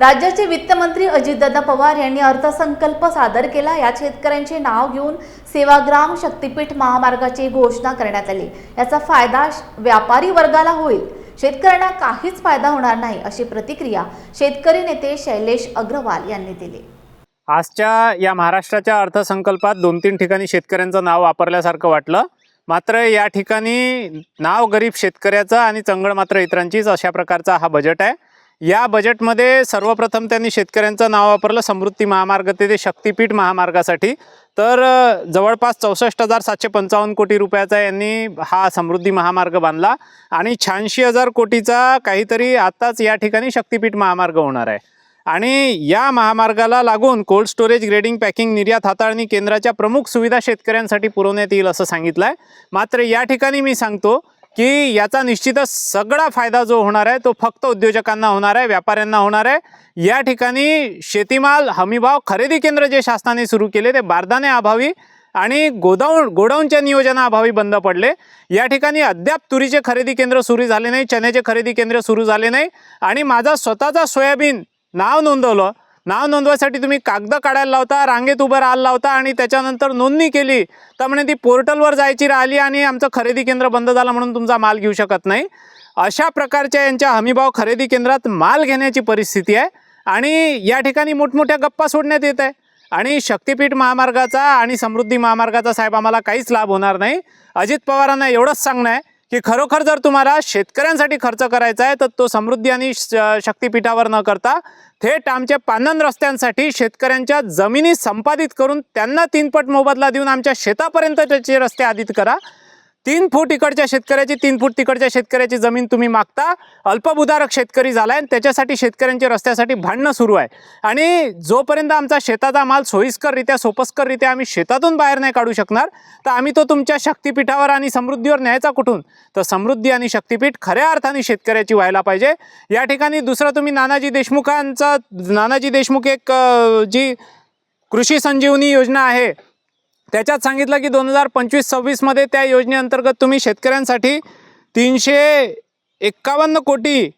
राज्याचे वित्तमंत्री अजितदादा पवार यांनी अर्थसंकल्प सादर केला. यात शेतकऱ्यांचे नाव घेऊन सेवाग्राम शक्तीपीठ महामार्गाची घोषणा करण्यात आली. याचा फायदा व्यापारी वर्गाला होईल. शेतकऱ्यांना काहीच फायदा होणार नाही अशी प्रतिक्रिया शेतकरी नेते शैलेश अग्रवाल यांनी दिली. आजच्या या महाराष्ट्राच्या अर्थसंकल्पात दोन तीन ठिकाणी शेतकऱ्यांचं नाव वापरल्यासारखं वाटलं. मात्र या ठिकाणी नाव गरीब शेतकऱ्याचं आणि चंगळ मात्र इतरांचीच अशा प्रकारचा हा बजेट आहे. या बजेटमध्ये सर्वप्रथम त्यांनी शेतकऱ्यांचं नाव वापरलं समृद्धी महामार्ग ते ते शक्तीपीठ महामार्गासाठी. तर जवळपास चौसष्ट हजार सातशे पंचावन्न कोटी रुपयाचा यांनी हा समृद्धी महामार्ग बांधला आणि शहाऐंशी हजार कोटीचा काहीतरी आत्ताच या ठिकाणी शक्तीपीठ महामार्ग होणार आहे. आणि या महामार्गाला लागून कोल्ड स्टोरेज ग्रेडिंग पॅकिंग निर्यात हाताळणी केंद्राच्या प्रमुख सुविधा शेतकऱ्यांसाठी पुरवण्यात येईल असं सांगितलं आहे मात्र या ठिकाणी मी सांगतो की याचा निश्चितच सगळा फायदा जो होणार आहे तो फक्त उद्योजकांना होणार आहे व्यापाऱ्यांना होणार आहे. या ठिकाणी शेतीमाल हमीभाव खरेदी केंद्र जे शासनाने सुरू केले ते बारदाने अभावी आणि गोदाऊन गोडाऊनच्या नियोजनाअभावी बंद पडले. या ठिकाणी अद्याप तुरीचे खरेदी केंद्र सुरू झाले नाही चण्याचे खरेदी केंद्र सुरू झाले नाही. आणि माझा स्वतःचा सोयाबीन नाव नोंदवलं नाव नोंदवायसाठी तुम्ही कागद काढायला लावता रांगेत उभं राहायला लावता आणि त्याच्यानंतर नोंदणी केली तर म्हणे ती पोर्टलवर जायची राहिली आणि आमचं खरेदी केंद्र बंद झालं म्हणून तुमचा माल घेऊ शकत नाही. अशा प्रकारच्या यांच्या हमीभाव खरेदी केंद्रात माल घेण्याची परिस्थिती आहे आणि या ठिकाणी मोठमोठ्या गप्पा सोडण्यात येत आहे. आणि शक्तिपीठ महामार्गाचा आणि समृद्धी महामार्गाचा साहेब आम्हाला काहीच लाभ होणार नाही. अजित पवारांना एवढंच सांगणं आहे. की खरोखर जर तुम्हाला शेतकऱ्यांसाठी खर्च करायचा आहे तर तो समृद्धी आणि श- शक्तीपीठावर न करता थेट आमच्या पानन रस्त्यांसाठी शेतकऱ्यांच्या जमिनी संपादित करून त्यांना तीनपट मोबदला देऊन आमच्या शेतापर्यंत त्याचे रस्ते आदित करा. तीन फूट इकडच्या शेतकऱ्याची तीन फूट तिकडच्या शेतकऱ्याची जमीन तुम्ही मागता. अल्पभूधारक शेतकरी झाला आणि त्याच्यासाठी शेतकऱ्यांच्या रस्त्यासाठी भांडणं सुरू आहे. आणि जोपर्यंत आमचा शेताचा माल सोयीस्कररित्या सोपस्कररित्या आम्ही शेतातून बाहेर नाही काढू शकणार तर आम्ही तो तुमच्या शक्तीपीठावर आणि समृद्धीवर न्यायचा कुठून? तर समृद्धी आणि शक्तीपीठ खऱ्या अर्थाने शेतकऱ्याची व्हायला पाहिजे. या ठिकाणी दुसरं तुम्ही नानाजी देशमुखांचा नानाजी देशमुख एक जी कृषी संजीवनी योजना आहे त्याच्यात सांगितलं की दोन हजार पंचवीस सव्वीसमध्ये त्या योजनेअंतर्गत तुम्ही शेतकऱ्यांसाठी तीनशे एक्कावन्न कोटी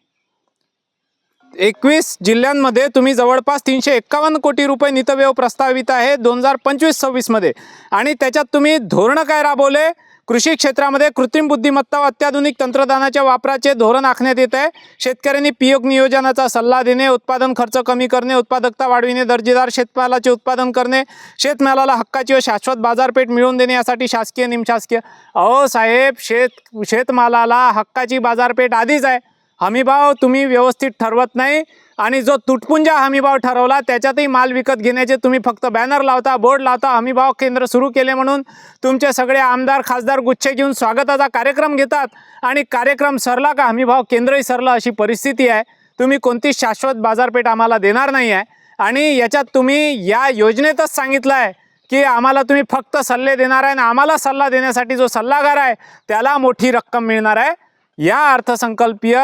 एकवीस जिल्ह्यांमध्ये तुम्ही जवळपास तीनशे एक्कावन्न कोटी रुपये नितव्यव प्रस्तावित आहे दोन हजार पंचवीस सव्वीसमध्ये. आणि त्याच्यात तुम्ही धोरणं काय राबवले? कृषी क्षेत्रामध्ये कृत्रिम बुद्धिमत्ता व अत्याधुनिक तंत्रज्ञानाच्या वापराचे धोरण आखण्यात येत आहे. शेतकऱ्यांनी पियोग नियोजनाचा सल्ला देणे उत्पादन खर्च कमी करणे उत्पादकता वाढविणे दर्जेदार शेतमालाचे उत्पादन करणे शेतमालाला हक्काची व शाश्वत बाजारपेठ मिळवून देणे यासाठी शासकीय निमशासकीय. अहो साहेब शेत शेतमालाला हक्काची बाजारपेठ आधीच आहे. हमीभाव तुम्ही व्यवस्थित ठरवत नाही. आणि जो तुटपुंजा हमीभाव ठरवला त्याच्यातही माल विकत घेण्याचे तुम्ही फक्त बॅनर लावता बोर्ड लावता हमीभाव केंद्र सुरू केले म्हणून तुमचे सगळे आमदार खासदार गुच्छे घेऊन स्वागताचा कार्यक्रम घेतात. आणि कार्यक्रम सरला का हमीभाव केंद्रही सरलं अशी परिस्थिती आहे. तुम्ही कोणतीच शाश्वत बाजारपेठ आम्हाला देणार नाही आहे आणि याच्यात तुम्ही या योजनेतच सांगितलं आहे की आम्हाला तुम्ही फक्त सल्ले देणार आहे आणि आम्हाला सल्ला देण्यासाठी जो सल्लागार आहे त्याला मोठी रक्कम मिळणार आहे. या अर्थसंकल्पीय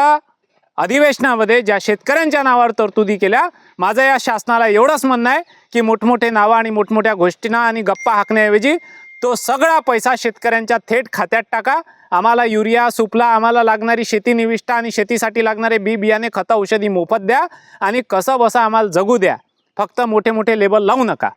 अधिवेशनामध्ये ज्या शेतकऱ्यांच्या नावावर तरतुदी केल्या माझं या शासनाला एवढंच म्हणणं आहे की मोठमोठे नावं आणि मोठमोठ्या गोष्टींना आणि गप्पा हाकण्याऐवजी तो सगळा पैसा शेतकऱ्यांच्या थेट खात्यात टाका. आम्हाला युरिया सुपला आम्हाला लागणारी शेती निविष्ठा आणि शेतीसाठी लागणारे बी बियाणे खतं औषधी मोफत द्या आणि कसं बसं आम्हाला जगू द्या. फक्त मोठे मोठे लेबल लावू नका.